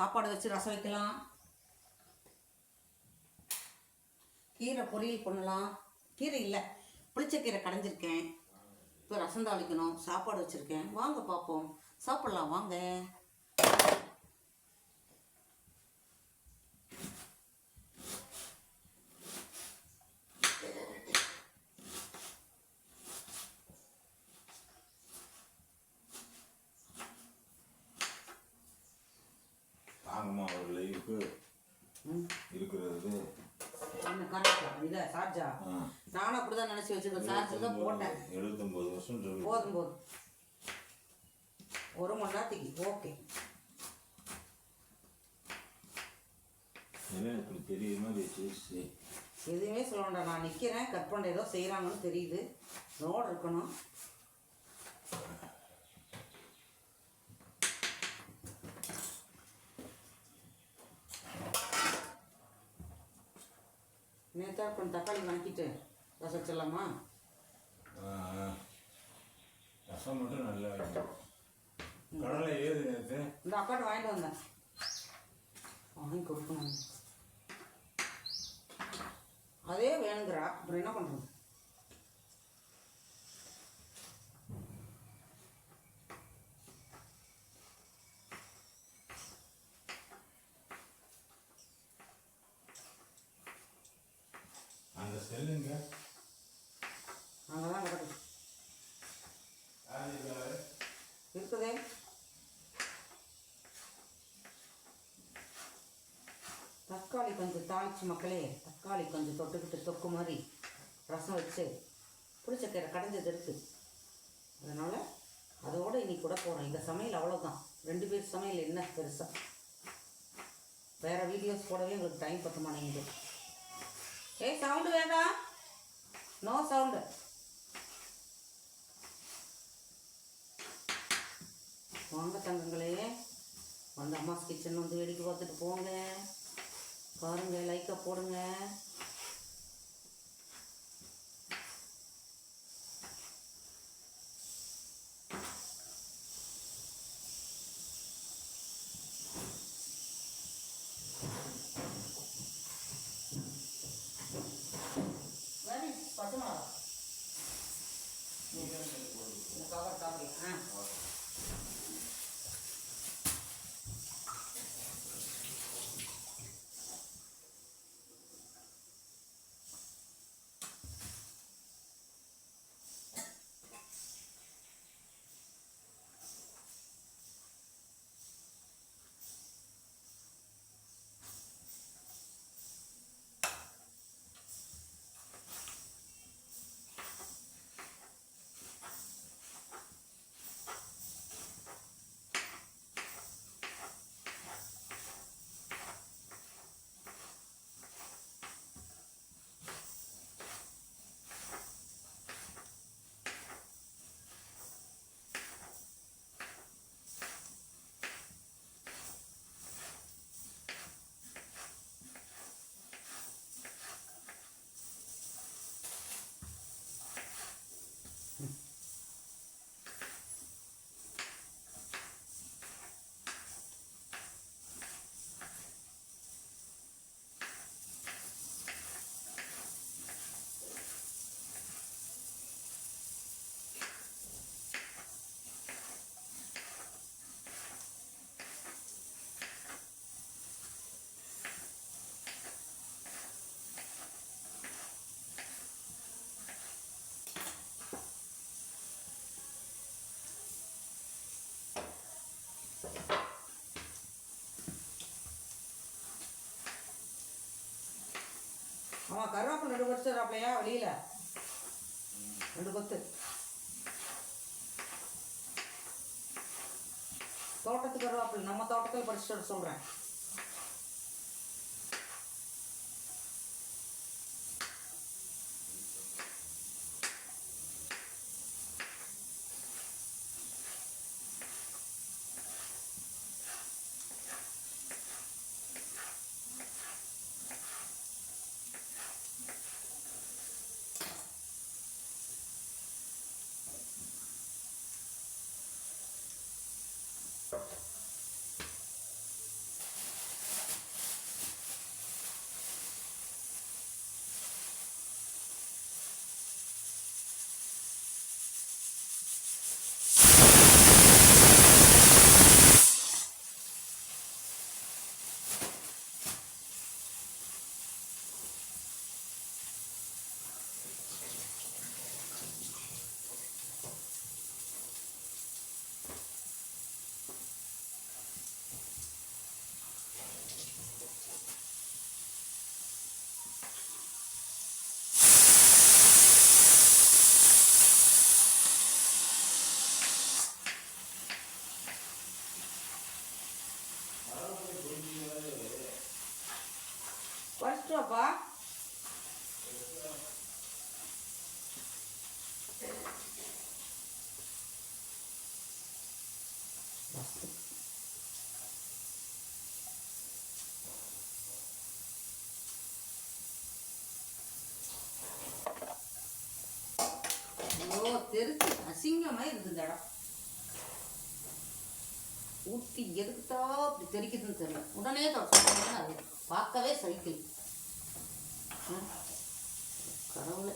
சாப்பாடு வச்சு ரசம் வைக்கலாம். கீரை பொரியல் பண்ணலாம். கீரை இல்லை புளிச்ச கீரை கடைஞ்சிருக்கேன். இப்போ ரசம் தாளிக்கணும் சாப்பாடு வச்சுருக்கேன். வாங்க பார்ப்போம் சாப்பிட்லாம் வாங்க தாங்கம்மா ஒரு லைஃபு ம் இருக்கிறது என்ன இதை சார்ஜா. நானும் அப்படி தான் நினச்சி வச்சுருக்கேன். சார்ஜ் தான் போட்டேன். எழுபத்தொம்பது வருஷம் போதும் போதும் ஒரு மணி நேரத்துக்கு ஓகே. இப்படி பெரிய மாதிரி எதுவுமே சொல்ல வேண்டாம். நான் நிற்கிறேன் கட் பண்ண ஏதோ செய்கிறாங்கன்னு தெரியுது. ரோடு இருக்கணும். நேற்றா கொஞ்சம் தக்காளி வணக்கிட்டு. ரசம் வச்சிடலாமா? ரசம் மட்டும் நல்லா கடலை ஏது நேற்று இந்த அக்காட்ட வாங்கிட்டு வந்தேன். வாங்கி கொடுக்கணும். அதே வேணுங்கிறா. அப்புறம் என்ன பண்ணுறது அந்த செல்லுங்க அங்கே தான் கிடக்குது யார் இருக்காரு இருக்குதே தக்காளி கொஞ்சம் தாளிச்சு மக்களே தக்காளி கொஞ்சம் தொட்டுக்கிட்டு தொக்கு மாதிரி ரசம் வச்சு புளிச்சக்கீரை கடைஞ்சது இருக்கு. அதனால் அதோட இன்னைக்கு கூட போகிறோம் இந்த சமையல் அவ்வளோதான் ரெண்டு பேர் சமையல் என்ன பெருசாக வேறு வீடியோஸ் போடவே எங்களுக்கு டைம் பத்த மாட்டேங்குது ஏய் சவுண்டு வேண்டாம் நோ சவுண்டு வாங்க தங்கங்களே. வந்து அம்மாஸ் கிச்சன் வந்து வேடிக்கை பார்த்துட்டு போங்க. பாருங்க லைக்காக போடுங்க. அவன் கருவேப்பில் ரெண்டு கொத்து தராப்லையா வெளியில். ரெண்டு கொத்து. தோட்டத்து கருவேப்பில் நம்ம தோட்டத்தில் பறிச்சுட்டு சொல்கிறேன் தெரிச்சு அசிங்கமாக இருக்குது இந்த இடம் ஊற்றி எதுக்குத்தா அப்படி தெரிக்குதுன்னு தெரியல. உடனே தொடச்சு அது பார்க்கவே சைக்கிள் கடவுளே.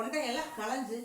கொண்டையெல்லாம் களைஞ்சு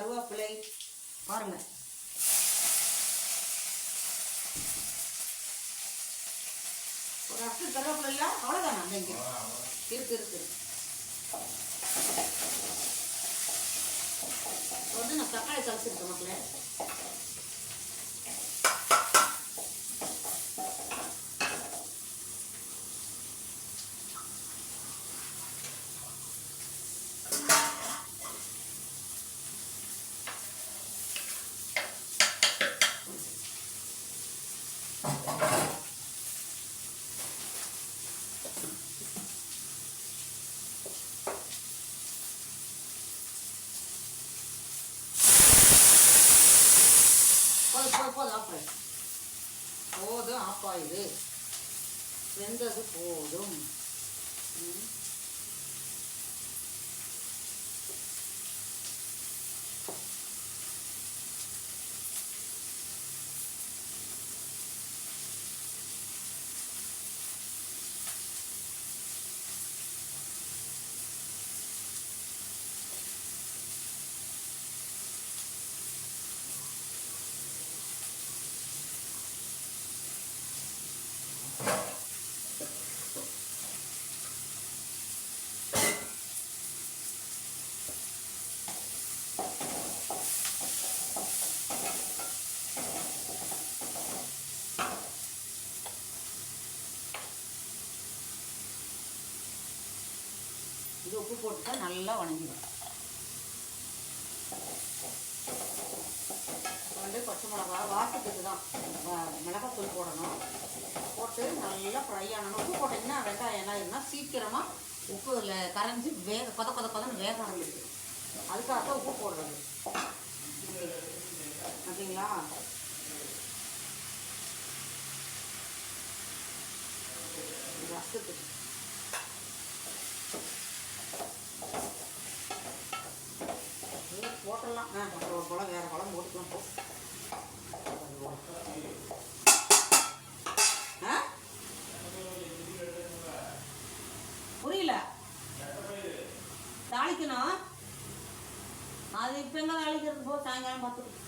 கருவேப்பிலை பாருங்க. ஒரு அச்சு கருவேப்பிலை இல்லை அவ்வளோதானா அந்த இங்கே இருக்கு இருக்கு. வந்து நான் தக்காளி கலசிருக்கேன் மக்களே. போதும் ஆப்பாயுது போதும் போதும் ஆஃப் வெந்தது போதும். ம். போட்டுட்டா நல்லா வணங்கிடும். வந்து பச்சை மிளகா வாசத்துக்கு தான். மிளகாத்தூள் போடணும். போட்டு நல்லா ஃப்ரை ஆனணும். உப்பு போட்டிங்கன்னா வெங்காயம் என்ன ஆயிரும்னா சீக்கிரமாக உப்பு இதில் கரைஞ்சி வேக கொத கொத கொதன்னு வேக ஆரம்பிச்சு அதுக்காக தான் உப்பு போடுறது. அப்படிங்களா ரசத்துக்கு. அப்புறம் ஒரு குழம்பு வேறு குளம் போட்டுக்கலாம் போ. ஆ? புரியல. தாளிக்கணும். அது இப்போ எங்கே தாளிக்கிறது? போ சாயங்காலம் பார்த்துட்டு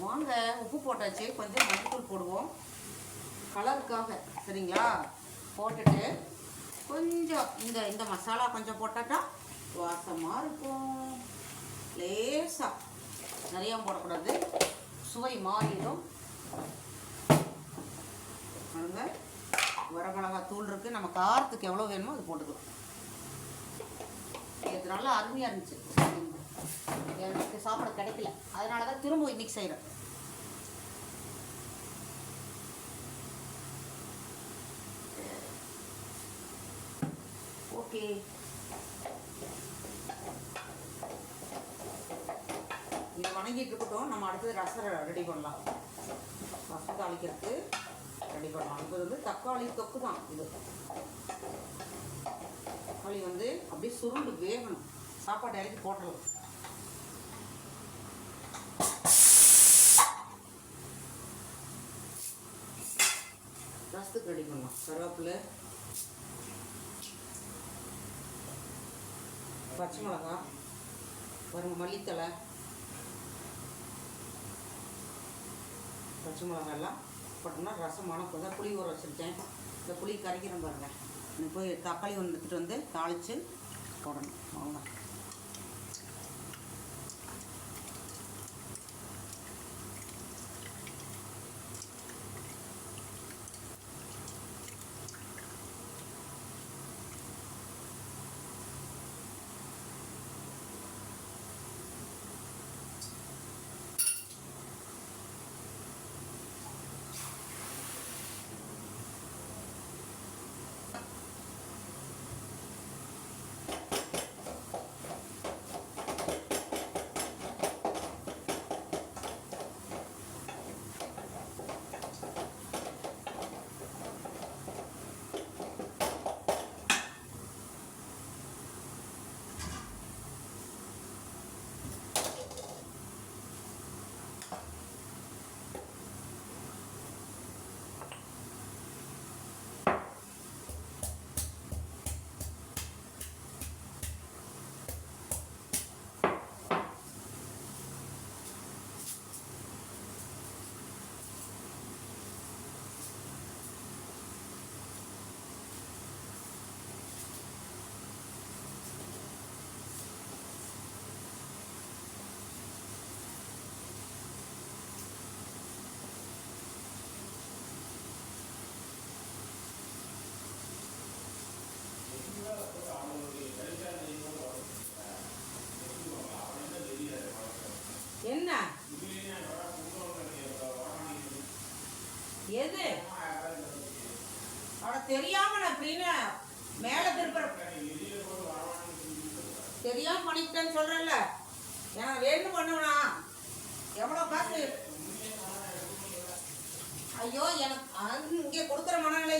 வாங்க உப்பு போட்டாச்சு. கொஞ்சம் மஞ்சள் போடுவோம். கலருக்காக சரிங்களா? போட்டுட்டு கொஞ்சம் இந்த இந்த மசாலா கொஞ்சம் போட்டாட்டா வாசமாக இருக்கும். லேசாக நிறையா போடக்கூடாது. சுவை மாறிடும். பாருங்க. வரமிளகா தூள் இருக்குது நம்ம காரத்துக்கு எவ்வளோ வேணுமோ அது போட்டுக்கலாம். இது நல்லா அருமையாக இருந்துச்சு. எனக்கு சாப்பிட கிடைக்கல. அதனால தான் திரும்ப இன்னைக்கு செய்கிறேன் ஓகே இது வணங்கிட்டு இருக்கட்டும். நம்ம அடுத்தது ரசம் ரெடி பண்ணலாம். ரசம் தாளிக்கிறதுக்கு ரெடி பண்ணலாம். இது வந்து தக்காளி தொக்கு தான் இது. தக்காளி வந்து அப்படியே சுருண்டு வேகணும். சாப்பாடு இறக்கி போட்டலாம் ரசத்துக்கு ரெடி பண்ணலாம். கருவேப்பிலை பச்சை மிளகா பாருங்கள் மல்லித்தலை பச்சை மிளகா எல்லாம் போட்டோம்னா ரசம் மணக்கு தான் புளி ஊற வச்சுருக்கேன். இந்த புளி கரைக்கிறேன் பாருங்கள் எனக்கு போய் தக்காளி ஒன்று எடுத்துகிட்டு வந்து தாளித்து போடணும். வாங்க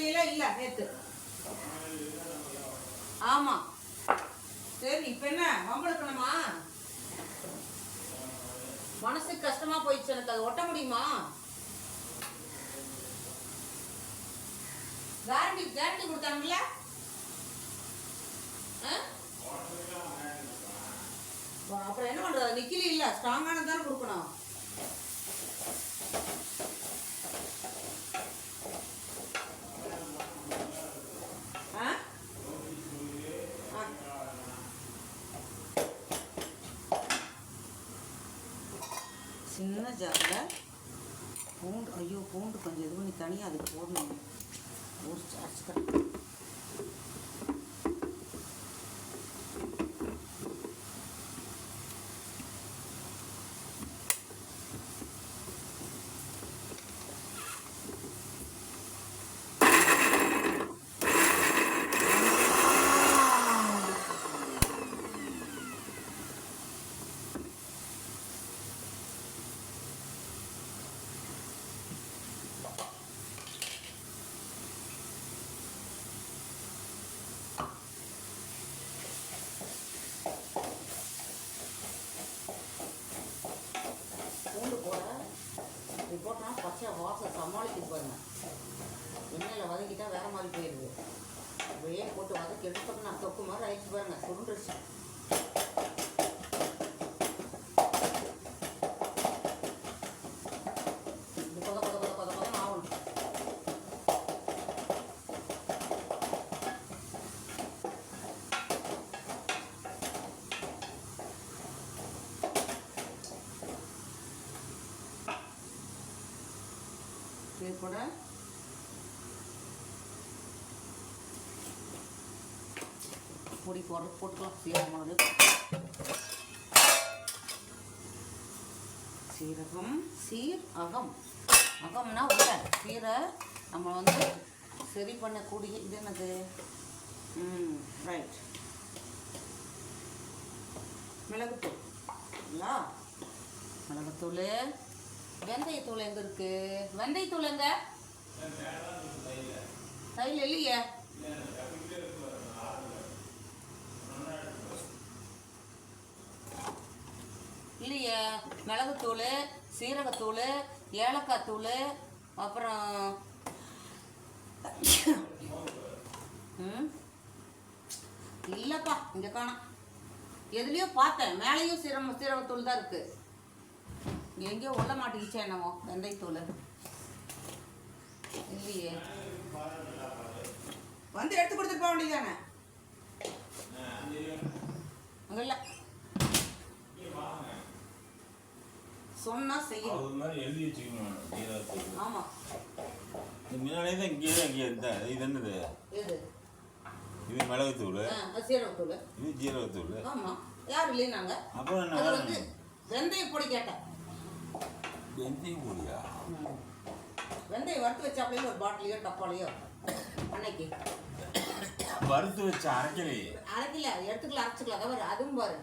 கொடுக்குற இல்லை நேற்று ஆமாம் சரி இப்போ என்ன? வம்பளுக்கணுமா மனசுக்கு கஷ்டமா போயிடுச்சு எனக்கு. அதை ஒட்ட முடியுமா? கேரண்டி கேரண்டி கொடுத்தாங்கல்ல? ஆ? அப்புறம் என்ன பண்றது? நிக்கிலி இல்லை. ஸ்ட்ராங்கானதானே கொடுக்கணும். சின்ன ஜாரில் பூண்டு ஐயோ பூண்டு கொஞ்சம் இது பண்ணி தனியாக அதுக்கு போடணும். ஒரு அரைச்சிக்கிறேன் பூண்டு போட இப்படி போட்டோம்னா பச்சை வாசம் சமாளிக்குது பாருங்க எண்ணெயில் வதக்கிட்டா வேற மாதிரி போயிடுது அப்படியே போட்டு வதக்கி எடுத்தோம்னா தொக்கு மாதிரி ஆயிடுச்சு பாருங்க சுருண்டுருச்சு இது கொத கொத கொத கொத கொதன்னு ஆகணும் இது கூட பொடி போடுற போட்டுக்கலாம். சீரகம் மிளகு சீரகம் சீர் அகம் அகம்னா உள்ள சீரை நம்ம வந்து சரி பண்ணக்கூடிய இது என்னது? ம் ரைட் மிளகுத்தூள். இல்லா மிளகுத்தூள். வெந்தயத்தூள் எங்கே இருக்கு? வெந்தயத்தூள் எங்க? கையில் இல்லையே? இல்லையே மிளகுத்தூள் சீரகத்தூள் ஏலக்காய் தூள் அப்புறம் இல்லைப்பா இங்கே காணும். எதுலேயோ பார்த்தேன். மேலேயும் சீரகம் சீரகத்தூள் தான் இருக்குது எங்கேயோ உள்ள மாட்டிக்கிச்சே என்னவோ வெந்தயத்தூள். இல்லையே. வந்து எடுத்து கொடுத்துட்டு போக வேண்டியதானே அங்கே இல்லை. சொன்னா செய்யணும் அது மாதிரி எழுதி வச்சுக்கணும். ஆமாம் இது முன்னாடியே தான் தான் இங்கே இருந்தா இது என்னது? எது? இது மிளகுத்தூள். சீரகத்தூள். இது ஜீரகத்தூள். ஆமாம் யாரும் இல்லைனாங்க அப்புறம் என்ன? வந்து வெந்தய பொடி கேட்டேன். வெந்தயம் பொடியா. வெந்தயம் வறுத்து வச்சாப்லையும் ஒரு பாட்டிலையோ டப்பாலையோ அன்னைக்கு. வறுத்து வச்ச அரைக்கலையே. அரைக்கல. எடுத்துக்கலாம் அரைச்சிக்கலாம் அதுவும் பாரு.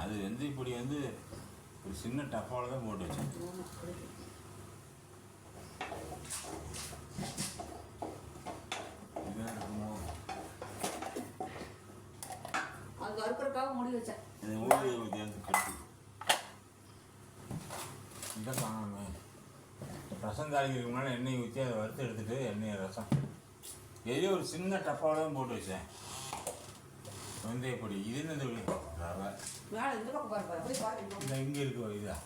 அது வெந்தய பொடி வந்து ஒரு சின்ன டப்பாவில் தான் போட்டு வச்சேன். இதுதான் இருக்குமோ அது வறுக்கிறதுக்காக முடி வச்சேன். ஊழியை ஊற்றி வந்து கட்டி. இந்த காணாம ரசம் தாளிக்கிறதுக்கு முன்னாடி எண்ணெய் ஊற்றி அதை வறுத்து எடுத்துட்டு எண்ணெய் ரசம். எதையோ ஒரு சின்ன டப்பாவில் தான் போட்டு வச்சேன். வெந்தய பொடி இது என்னது ரவை மேலே இந்த இங்கே இருக்கு இதா.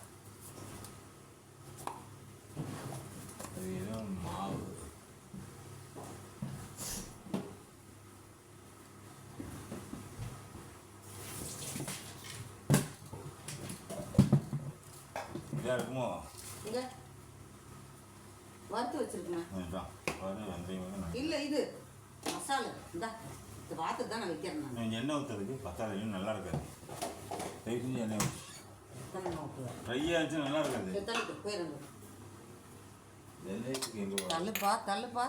அது ஏதோ மாவு. இதா இருக்குமோ? வறுத்து வச்சிருக்கேன் வெந்தயம் இல்லை இது. மசாலா. இந்தா. இது பார்த்துட்டு தான் நான் வைக்கிறேன் நான். எண்ணெய் ஊற்றுறதுக்கு பத்தாதையும் நல்லா இருக்காது. தயவு செஞ்சு எண்ணெய் ஊற்றுவேன் ட்ரையாக இருந்துச்சு நல்லா இருக்காது. தள்ளுப்பா தள்ளுப்பா.